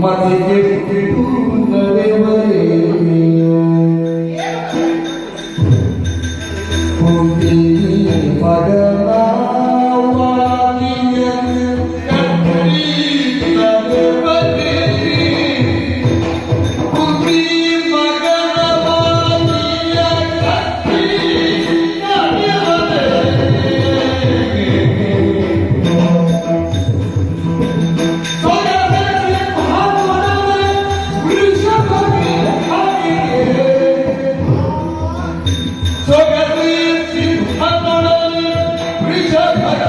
മതി കിട്ടുന്നതേ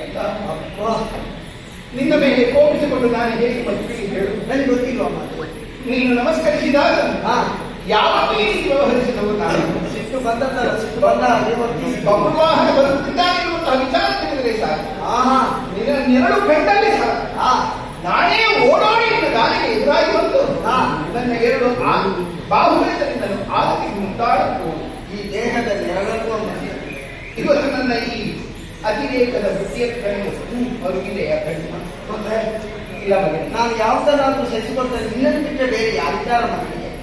ಆಯ್ತಾ? ಅಪ್ಪ ನಿನ್ನ ಮೇಲೆ ಕೋಪಿಸಿಕೊಂಡು ನಾನು ಹೇಗೆ ಬದುಕಿ ಹೇಳು ನನಗೆ ಗೊತ್ತಿಲ್ಲ ಮಾತು ನೀನು ನಮಸ್ಕರಿಸಿದಾಗ ಯಾವತ್ತೂ ಈ ರೀತಿ ವ್ಯವಹರಿಸಿದವು ನಾನು ಸಿಟ್ಟು ಬಂದದ್ದಲ್ಲ ಸಿಟ್ಟು ಬಂದ. ಬಹುವಾಹನ ಬರುತ್ತಿದ್ದಾನೆ ಅಂತ ವಿಚಾರ ತಿಳಿದರೆ ಸಾಕು ಆಹಾ, ನಿನ್ನ ನೆರಳು ಕಂಡಲ್ಲಿ ಸಾಕು ಹಾ ನಾನೇ ಓಡಾಡಿ ದಾರಿಗೆ ಎದುರಾಗಿ ಬಂದು. ನನ್ನ ಎರಡು ಬಾಹುಗಳಿಂದ ಆಗಿ ಮುಂದಾಡಬಹುದು ಈ ದೇಹದ ನೆರಳಕ್ಕೂ ಒಂದು ಇವತ್ತು ನನ್ನ ಈ ಅತಿರೇಕದ ವೃತ್ತಿಯ ಕಣ್ಣು ಹೊರಗಿದೆಯ ಕಣ್ಣು ಮತ್ತೆ ಇಲ್ಲ ಬಗ್ಗೆ ನಾನು ಯಾವ್ದನ್ನಾದ್ರೂ ಸಹಿಸಿಕೊಳ್ತೇನೆ ನಿನ್ನನ್ನು ಬಿಟ್ಟರೆ ಬೇರೆ ಯಾರಿದ್ದಾರ ಮಾಡಿ